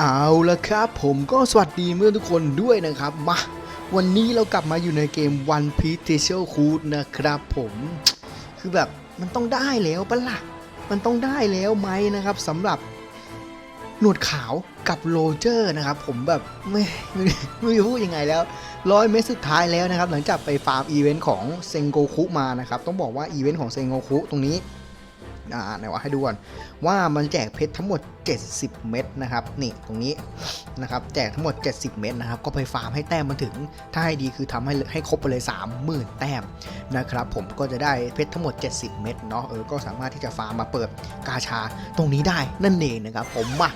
เอาละครับผมก็สวัสดีเมื่อทุกคนด้วยนะครับ มา วันนี้เรากลับมาอยู่ในเกม One Piece t e a c h e r Code นะครับผมคือแบบมันต้องได้แล้วปะละ่ะมันต้องได้แล้วไหมนะครับสำหรับหนวดขาวกับโรเจอร์นะครับ ผมแบบไม่ไม่ไม่รู้ยังไงแล้วร้อยเมตรสุดท้ายแล้วนะครับ หลังจากไปฟาร์มอีเวนต์ของเซงโกคุมานะครับ ต้องบอกว่าอีเวนต์ของเซงโกคุตรงนี้ อ่าไหนว่าให้ดูก่อนว่ามันแจกเพชรทั้งหมด 70 เม็ดนะครับนี่ตรงนี้นะครับแจกทั้งหมด 70 เม็ดนะครับก็ไปฟาร์มให้แต้มมันถึง ถ้าให้ดีคือทำให้ให้ครบไปเลย 30,000 แต้มนะครับผมก็จะได้เพชรทั้งหมด 70 เม็ดเนาะเออก็สามารถที่จะฟาร์มมาเปิดกาชาตรงนี้ได้นั่นเองนะครับผมมา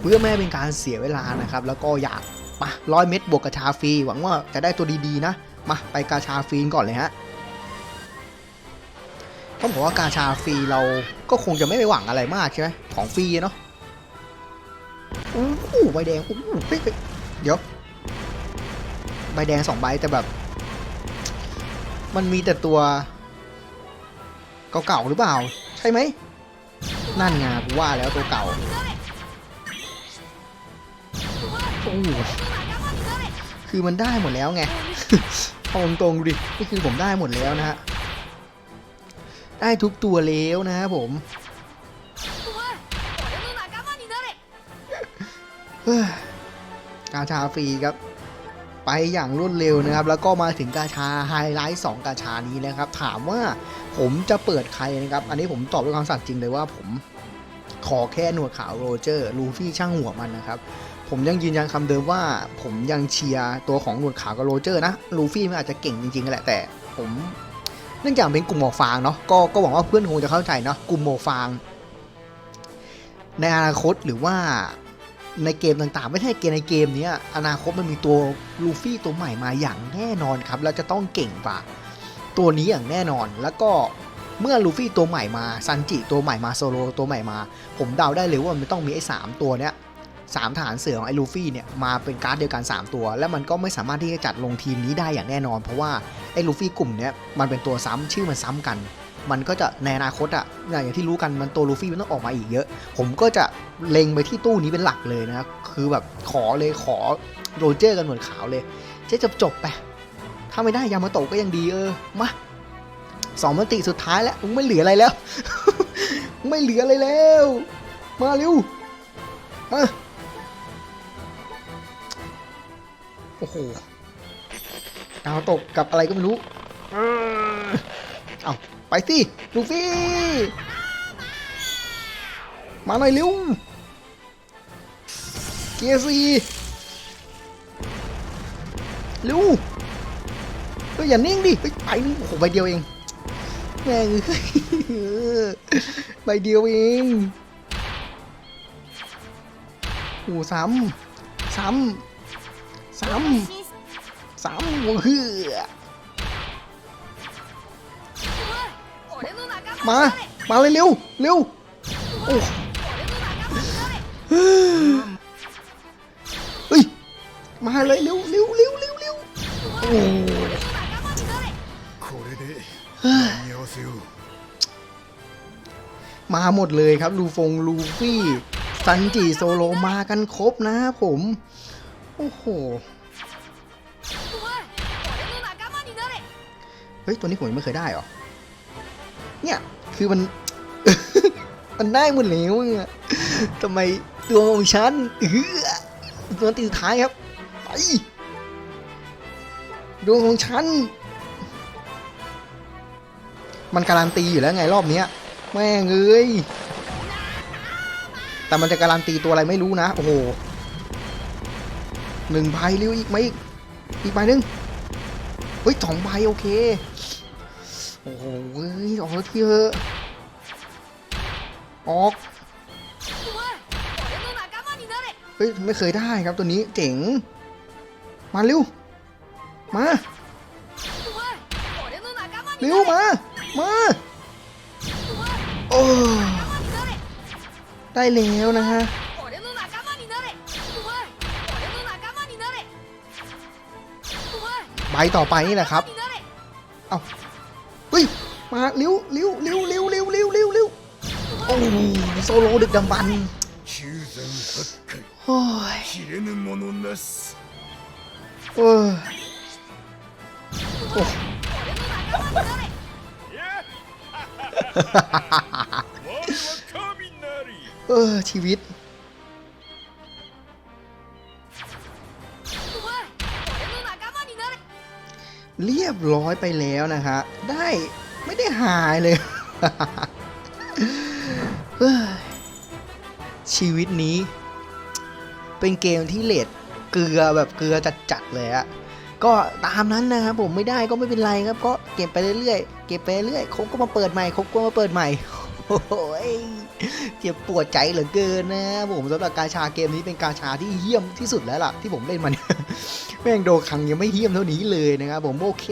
เพื่อไม่ให้เป็นการเสียเวลานะครับแล้วก็อยากมาร้อยเม็ดบวกกาชาฟรีหวังว่าจะได้ตัวดีๆนะมาไปกาชาฟรีก่อนเลยฮะ ต้องบอกว่ากาชาฟรีเราก็คงจะไม่ไปหวังอะไรมากใช่ไหมของฟรีเนาะอู้หูใบแดงอู้หูเฮ้ยเดี๋ยวใบแดงสองใบแต่แบบ มันมีแต่ตัว เก่าๆหรือเปล่า ใช่ไหมนั่นไงกูว่าแล้วตัวเก่าโอ้คือมันได้หมดแล้วไงเอาตรงๆดูดินี่คือผมได้หมดแล้วนะฮะ ได้ทุกตัวแล้วนะครับผมกาชาฟรีครับ ไปอย่างรวดเร็วนะครับ แล้วก็มาถึงกาชาไฮไลท์2กาชานี้นะครับ ถามว่าผมจะเปิดใครนะครับ อันนี้ผมตอบด้วยความสัตย์จริงเลยว่าผมขอแค่หนวดขาวโรเจอร์ลูฟี่ช่างหัวมันนะครับ ผมยังยืนยันคำเดิมว่า ผมยังเชียร์ตัวของหนวดขาวกับโรเจอร์นะลูฟี่มันอาจจะเก่งจริงๆแหละแต่ ผม เนื่องจากเป็นกลุ่มหมวกฟางเนาะก็ก็หวังว่าเพื่อนคงจะเข้าใจเนาะกลุ่มหมวกฟาง ในอนาคตหรือว่าในเกมต่างๆ ไม่ใช่เกมในเกมนี้อนาคตมันมีตัวลูฟี่ตัวใหม่มาอย่างแน่นอนครับแล้วจะต้องเก่งกว่าตัวนี้อย่างแน่นอนแล้วก็เมื่อลูฟี่ตัวใหม่มาซันจิตัวใหม่มาโซโลตัวใหม่มา ผมเดาได้เลยว่ามันต้องมีไอ้สามตัวเนี้ย สามฐานเสือของไอ้ลูฟี่เนี่ยมาเป็นการ์ดเดียวกัน 3 ตัว แล้วมันก็ไม่สามารถที่จะจัดลงทีมนี้ได้อย่างแน่นอน เพราะว่าไอ้ลูฟี่กลุ่มเนี้ยมันเป็นตัวซ้ำชื่อมันซ้ำกัน มันก็จะในอนาคตอะอย่างที่รู้กันมันตัวลูฟี่มันต้องออกมาอีกเยอะ ผมก็จะเล็งไปที่ตู้นี้เป็นหลักเลยนะครับคือแบบขอเลยขอโรเจอร์กันเหมือนขาวเลยเจ๊จบจบไปถ้าไม่ได้ยามาโตก็ยังดีเออมาสองมันติสุดท้ายแล้วมึงไม่เหลืออะไรแล้ว ไม่เหลืออะไรแล้ว มาเร็ว มา โอ้โหดาวตกกับอะไรก็ไม่รู้ เอาไปสิลูฟี่ มาหน่อยเร็ว เกียร์ซีเร็วเฮ้ยอย่านิ่งดิไปนึงโอ้โหใบเดียวเองแม่งใบเดียวเองโอ้ซ้ำซ้ำ สามสามเฮือมา มาเลยเร็วเร็วโอ้เฮ้ย มาเลยเร็วเร็วเร็วเร็วเร็วโอ้มาหมดเลยครับ ลูฟง ลูฟี่ ซันจิ โซโล มากันครบนะครับผม โอ้โห เฮ้ย ตัวนี้ผมยังไม่เคยได้หรอ เนี่ย คือมัน มันได้หมดแล้วเนี่ยทำไมตัวของฉันเออตัวตีสุดท้ายครับไปดวงของฉัน มันการันตีอยู่แล้วไงรอบเนี้ย แม่งเอ้ย แต่มันจะการันตีตัวอะไรไม่รู้นะ โอ้โหหนึ่งใบเร็วอีกไหมอีกอีกใบหนึ่ง เฮ้ยสองใบโอเค โอ้โหออกแล้วทีเถอะออกเฮ้ยไม่เคยได้ครับตัวนี้เจ๋ง มาเร็ว มาเร็วมา มาโอ้ได้แล้วนะฮะ ใบต่อไปนี่แหละครับเอาเฮ้ยมาเลี้ยวเลี้ยวเลี้ยวเลี้ยวเลี้ยวเลี้ยวเลี้ยวเลี้ยวโอ้โซโลดึกดำบรรโอ้ยเออโอ้เออชีวิต เรียบร้อยไปแล้วนะฮะ ได้ไม่ได้หายเลย ชีวิตนี้ เป็นเกมที่เลดเกลือแบบเกลือจัดๆเลยอะก็ตามนั้นนะครับผมไม่ได้ก็ไม่เป็นไรครับ ก็เก็บไปเรื่อยๆเก็บไปเรื่อยๆครบก็มาเปิดใหม่ครบก็มาเปิดใหม่โอ้โหยเจ็บปวดใจเหลือเกินนะผมสำหรับกาชาเกมนี้เป็นกาชาที่เยี่ยมที่สุดแล้วล่ะที่ผมเล่นมัน แม่งโดคังยังไม่เยี่ยมเท่านี้เลยนะครับผมโอเค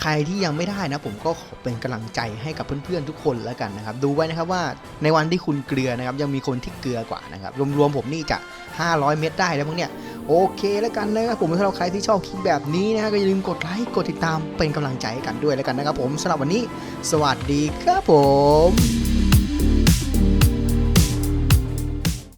ใครที่ยังไม่ได้นะ ผมก็ขอเป็นกำลังใจให้กับเพื่อนๆทุกคนแล้วกันนะครับ ดูไว้นะครับว่าในวันที่คุณเกลือนะครับ ยังมีคนที่เกลือกว่านะครับรวมๆผมนี่จะ 500 เม็ดได้แล้วพวกเนี้ยโอเคแล้วกันนะครับผมสำหรับใครที่ชอบคลิปแบบนี้นะฮะก็อย่าลืมกดไลค์กดติดตามเป็นกำลังใจให้กันด้วยแล้วกันนะครับผมสำหรับวันนี้ สวัสดีครับผม